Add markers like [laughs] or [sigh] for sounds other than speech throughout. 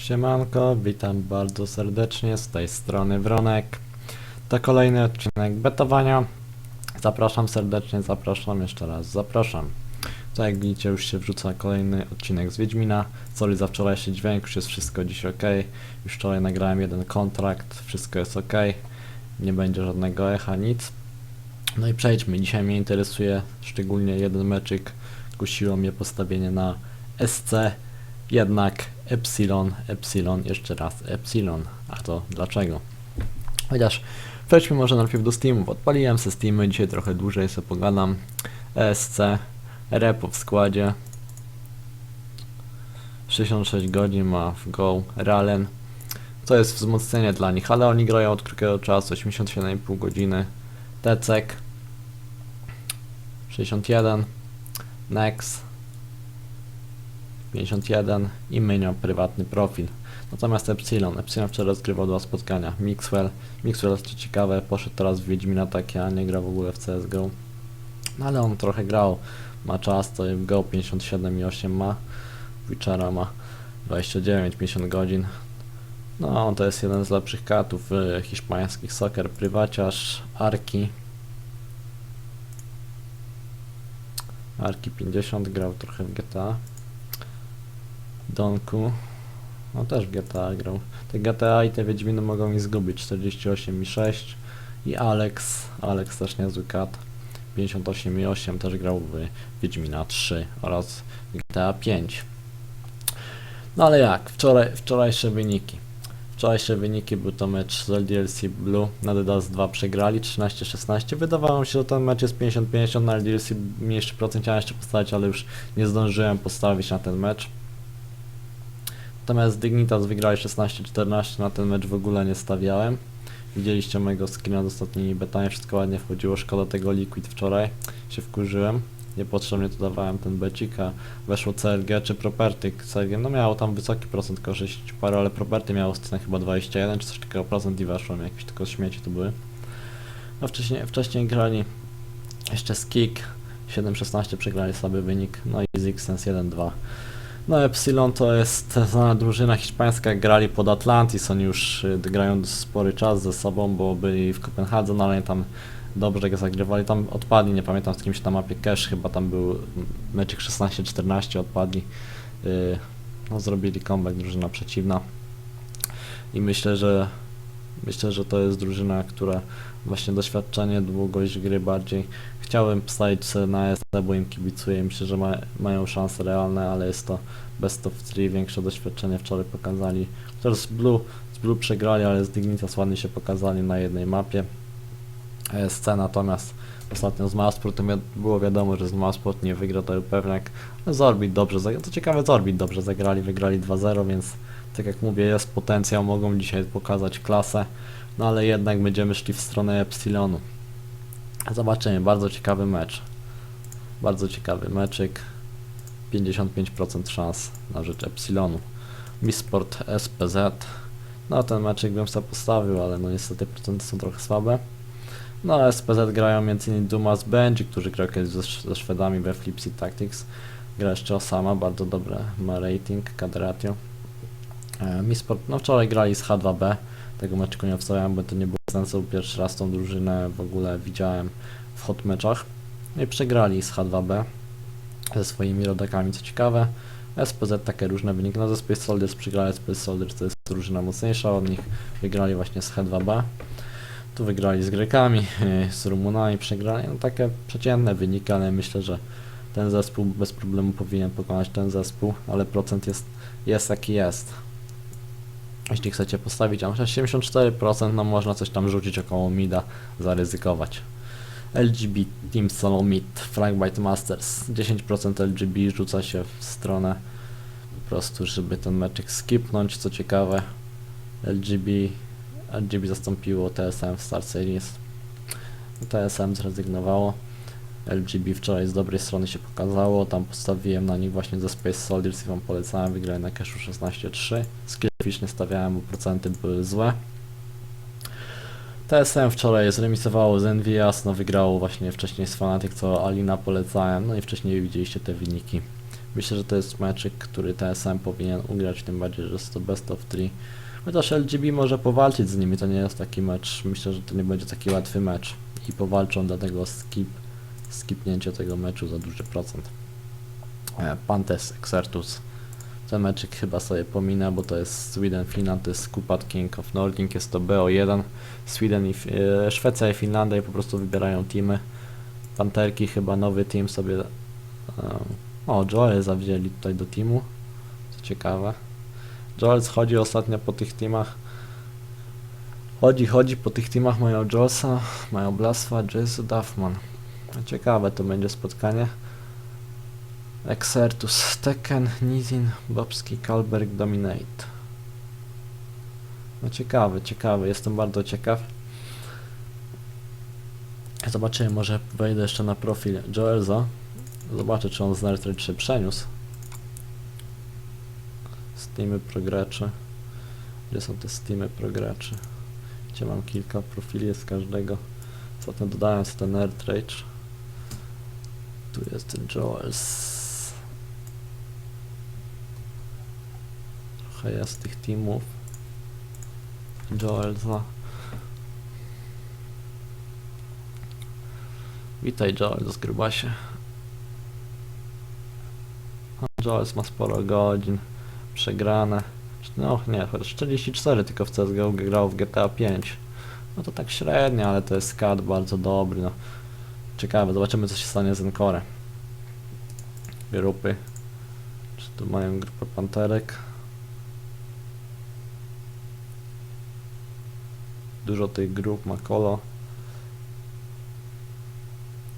Siemanko, witam bardzo serdecznie z tej strony Wronek. To kolejny odcinek betowania. Zapraszam serdecznie, zapraszam jeszcze raz, zapraszam. To jak widzicie już się wrzuca kolejny odcinek z Wiedźmina. Sorry za wczorajszy dźwięk, już jest wszystko dziś ok. Już wczoraj nagrałem jeden kontrakt, wszystko jest ok. Nie będzie żadnego echa, nic. No i przejdźmy. Dzisiaj mnie interesuje szczególnie jeden meczyk. Kusiło mnie postawienie na SC, jednak Epsilon, Epsilon, jeszcze raz Epsilon. A to dlaczego? Chociaż przejdźmy może najpierw do Steamów. Odpaliłem se Steamy, dzisiaj trochę dłużej sobie pogadam. ESC, repo w składzie. 66 godzin ma w Go, Ralen. To jest wzmocnienie dla nich, ale oni grają od krótkiego czasu, 87,5 godziny. Tecek 61, Nex 51 i Mynio prywatny profil. Natomiast Epsilon, Epsilon wczoraj rozgrywał dwa spotkania. Mixwell, Mixwell co ciekawe poszedł teraz w Wiedźmina takie, a nie gra w ogóle w CSGO. No ale on trochę grał, ma czas, to w Go 57,8 ma, Witchera ma 29, 50 godzin. No, to jest jeden z lepszych katów y, hiszpańskich soccer, prywaciarz, Arki. Arki 50 grał trochę w GTA. Donku. No też w GTA grał. Te GTA i te Wiedźminy mogą mi zgubić. 48 i 6. I Alex. Alex też niezły kat. 58 i 8 też grał w Wiedźmina 3 oraz GTA 5. No ale jak? Wczoraj, wczorajsze wyniki. Wczorajsze wyniki był to mecz z LDLC Blue. Na Dedas 2 przegrali 13-16. Wydawało mi się, że ten mecz jest 50-50. Na LDLC mniejszy procent chciałem jeszcze postawić, ale już nie zdążyłem postawić na ten mecz. Natomiast Dignitas wygrali 16-14, na ten mecz w ogóle nie stawiałem. Widzieliście mojego screena z ostatnimi betami, wszystko ładnie wchodziło, szkoda tego Liquid wczoraj, się wkurzyłem. Niepotrzebnie tu dawałem ten becik, a weszło CLG czy Property. CLG no miało tam wysoki procent, korzyść parę, ale Property miało scenę chyba 21 czy coś takiego procent i weszło jakieś tylko śmieci to były. No wcześniej, wcześniej grali jeszcze z Kick, 7-16 przegrali sobie wynik, no i z Xsense 1-2. No Epsilon to jest znana drużyna hiszpańska, grali pod Atlantis, oni już y, grają spory czas ze sobą, bo byli w Kopenhadze, no ale tam dobrze zagrywali, tam odpadli, nie pamiętam z kimś na mapie Cash, chyba tam był meczek 16-14, odpadli, y, no zrobili comeback drużyna przeciwna. I myślę, że myślę, że to jest drużyna, która właśnie doświadczenie, długość gry bardziej chciałem wstawić na SC, bo im kibicuję, myślę, że ma, mają szanse realne, ale jest to best of 3, większe doświadczenie wczoraj pokazali. Chociaż z Blue, z Blue przegrali, ale z Dignitas ładnie się pokazali na jednej mapie. ESC natomiast ostatnio z Masport było wiadomo, że z Masport nie wygra, to był pewniak. Ale z Orbit dobrze to ciekawe z Orbit dobrze zagrali, wygrali 2-0, więc tak jak mówię, jest potencjał, mogą dzisiaj pokazać klasę, no ale jednak będziemy szli w stronę Epsilonu. Zobaczymy, bardzo ciekawy mecz. Bardzo ciekawy meczyk. 55% szans na rzecz Epsilonu. Misport SPZ. No ten meczyk bym sobie postawił, ale no niestety procenty są trochę słabe. No SPZ grają m.in. Dumas Benji, który grał kiedyś ze, ze Szwedami we Flipsy Tactics. Gra jeszcze Osama, bardzo dobre ma rating, kadratio. E, Misport, no wczoraj grali z H2B. Tego meczku nie wstawiałem, bo to nie było sensu. Pierwszy raz tą drużynę w ogóle widziałem w hot meczach. No i przegrali z H2B ze swoimi rodakami, co ciekawe. SPZ takie różne wyniki. No ze Space Soldiers przegrali Space Soldiers, to jest drużyna mocniejsza od nich. Wygrali właśnie z H2B. Tu wygrali z Grekami, [laughs] z Rumunami przegrali. No takie przeciętne wyniki, ale myślę, że ten zespół bez problemu powinien pokonać ten zespół, ale procent jest, jest jaki jest. Jeśli chcecie postawić, a myślę 74%, no można coś tam rzucić około mida, zaryzykować. LGB Team Solo Mid, Fragbite Masters, 10% LGB rzuca się w stronę po prostu, żeby ten meczek skipnąć, co ciekawe. LGB, LGB zastąpiło TSM w Star Series. TSM zrezygnowało. LGB wczoraj z dobrej strony się pokazało, tam postawiłem na nich właśnie ze Space Soldiers i wam polecałem, wygrałem na cashu 16-3. Skillfish nie stawiałem, bo procenty były złe. TSM wczoraj zremisowało z Envias, no wygrało właśnie wcześniej z Fnatic, co Alina polecałem, no i wcześniej widzieliście te wyniki Myślę, że to jest meczyk, który TSM powinien ugrać, tym bardziej, że jest to best of three. Chociaż LGB może powalczyć z nimi, to nie jest taki mecz. Myślę, że to nie będzie taki łatwy mecz. I powalczą, dlatego skip, skipnięcie tego meczu za duży procent. E, Pantes Exertus. Ten meczyk chyba sobie pomina, bo to jest Sweden Finland, to jest Kupat King of Nordic, jest to BO1. Sweden i e, Szwecja i Finlandia po prostu wybierają teamy. Panterki chyba nowy team sobie. E, o, Joel zawzięli tutaj do teamu. Co ciekawe. Joel chodzi ostatnio po tych teamach. Chodzi, chodzi po tych teamach, mają Jolsa, mają Blasfa, Jesu, Duffman. Ciekawe to będzie spotkanie. Exertus, Tekken, Nizin, Babski, Kalberg, Dominate. No ciekawy, ciekawy, jestem bardzo ciekaw. Zobaczymy, może wejdę jeszcze na profil Joelza. Zobaczę, czy on z Nerdtrade się przeniósł. Steamy prograczy. Gdzie są te Steamy prograczy? Gdzie mam kilka profili z każdego. Ostatnio dodałem sobie ten Nerdtrade. Tu jest ten Joels. Trochę jest tych teamów. Joelsa. Witaj Joel z grubasie. O, Joels ma sporo godzin. Przegrane. No nie, chociaż 44 tylko w CSGO grał w GTA 5. No to tak średnio, ale to jest skad bardzo dobry, no. Ciekawe, zobaczymy co się stanie z Encore. Grupy. Czy tu mają grupę panterek? Dużo tych grup ma kolo.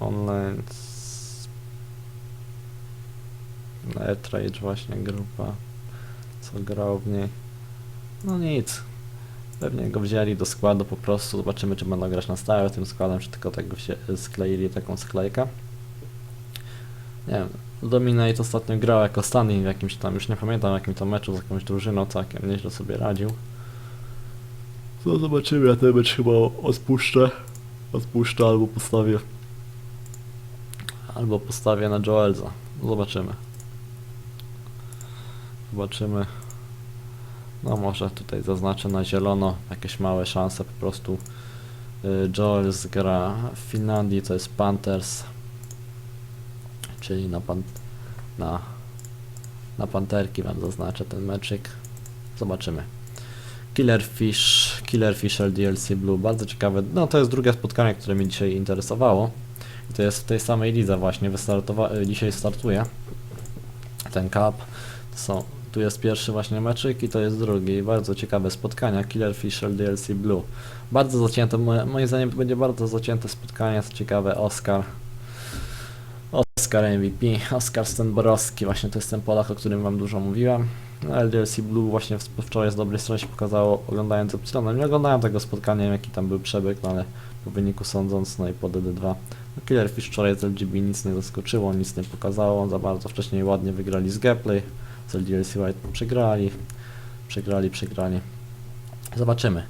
Online. Airtrade właśnie grupa. Co grał w niej. No nic. Pewnie go wzięli do składu po prostu. Zobaczymy, czy będą grać na stałe tym składem, czy tylko wzię- skleili taką sklejkę. Nie wiem. Dominate ostatnio grał jako standing w jakimś tam, już nie pamiętam jakim to meczu z jakąś drużyną, całkiem nieźle sobie radził. No zobaczymy, ja ten mecz chyba odpuszczę. Odpuszczę albo postawię. Albo postawię na Joelza. Zobaczymy. Zobaczymy. No może tutaj zaznaczę na zielono jakieś małe szanse po prostu. Y, Joels gra w Finlandii, to jest Panthers. Czyli na, pan, na, na Panterki wam zaznaczę ten meczyk. Zobaczymy. Killerfish, Killerfish LDLC Blue, bardzo ciekawe. No to jest drugie spotkanie, które mnie dzisiaj interesowało. I to jest w tej samej lidze właśnie, y, dzisiaj startuje ten cup. To są, tu jest pierwszy właśnie meczyk i to jest drugi. Bardzo ciekawe spotkania. Killerfish LDLC Blue. Bardzo zacięte, moim zdaniem to będzie bardzo zacięte spotkanie, co ciekawe Oscar. Oscar MVP, Oscar Stenborowski, właśnie to jest ten Polak, o którym wam dużo mówiłem. LDLC Blue właśnie wczoraj z dobrej strony się pokazało, oglądając Epsilon. Nie oglądałem tego spotkania, jaki tam był przebieg, no ale po wyniku sądząc, no i po DD2. No, Killerfish wczoraj z LGB nic nie zaskoczyło, nic nie pokazało, za bardzo wcześniej ładnie wygrali z Gameplay, z LDLC White przegrali, przegrali, przegrali. Zobaczymy.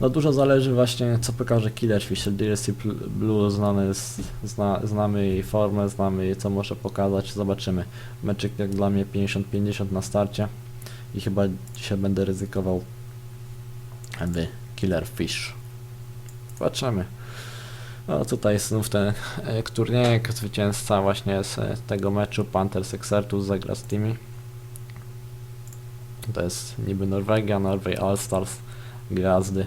No dużo zależy właśnie co pokaże Killerfish. LDLC Pl- Blue znany z, zna, znamy jej formę, znamy jej co może pokazać, zobaczymy. Meczyk jak dla mnie 50-50 na starcie i chyba dzisiaj będę ryzykował w Killerfish. Zobaczymy. No tutaj znów ten e, turniejek, zwycięzca właśnie z e, tego meczu Panthers Exertus zagra z tymi. To jest niby Norwegia, Norway All Stars, gwiazdy.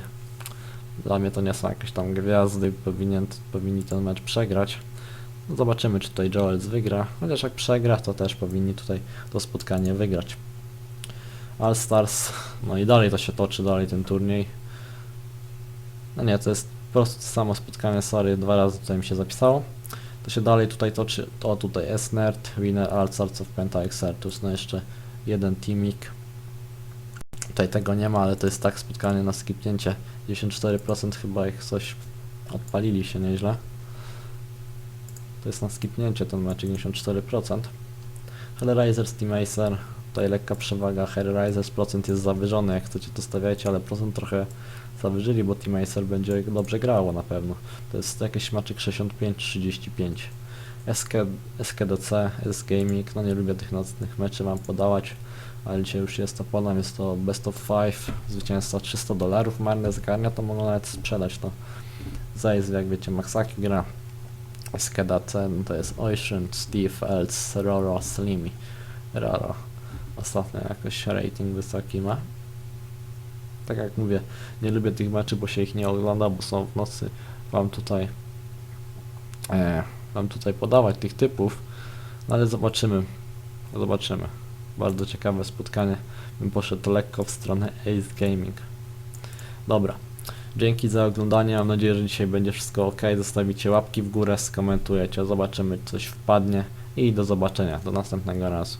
Dla mnie to nie są jakieś tam gwiazdy, powinien, powinni ten mecz przegrać. No zobaczymy, czy tutaj Joels wygra, chociaż jak przegra, to też powinni tutaj to spotkanie wygrać. All Stars, no i dalej to się toczy, dalej ten turniej. No nie, to jest po prostu to samo spotkanie, sorry, dwa razy tutaj mi się zapisało. To się dalej tutaj toczy, to tutaj S-Nerd, Winner All Stars of Penta Exertus, no jeszcze jeden teamik. Tutaj tego nie ma, ale to jest tak spotkanie na skipnięcie. 94% chyba ich coś odpalili się nieźle. To jest na skipnięcie ten mecz 94%. Hellraisers, Team Acer, tutaj lekka przewaga. Hellraisers procent jest zawyżony, jak chcecie to stawiajcie, ale procent trochę zawyżyli, bo Team Acer będzie dobrze grało na pewno. To jest jakiś maczek 65-35. SK, SKDC, S Gaming, no nie lubię tych nocnych meczy wam podawać, ale dzisiaj już jest to podam, jest to best of 5, zwycięzca 300 dolarów, marne zgarnia, to mogą nawet sprzedać to. Zajez, jak wiecie, Maxaki gra. SKDC, no to jest Ocean, Steve, Els, Roro, Slimy, Roro. Ostatnio jakoś rating wysoki ma. Tak jak mówię, nie lubię tych meczy, bo się ich nie ogląda, bo są w nocy. Wam tutaj e, wam tutaj podawać tych typów, no ale zobaczymy. Zobaczymy. Bardzo ciekawe spotkanie. Bym poszedł lekko w stronę Ace Gaming. Dobra. Dzięki za oglądanie. Mam nadzieję, że dzisiaj będzie wszystko ok. Zostawicie łapki w górę, skomentujecie. Zobaczymy, coś wpadnie. I do zobaczenia. Do następnego razu.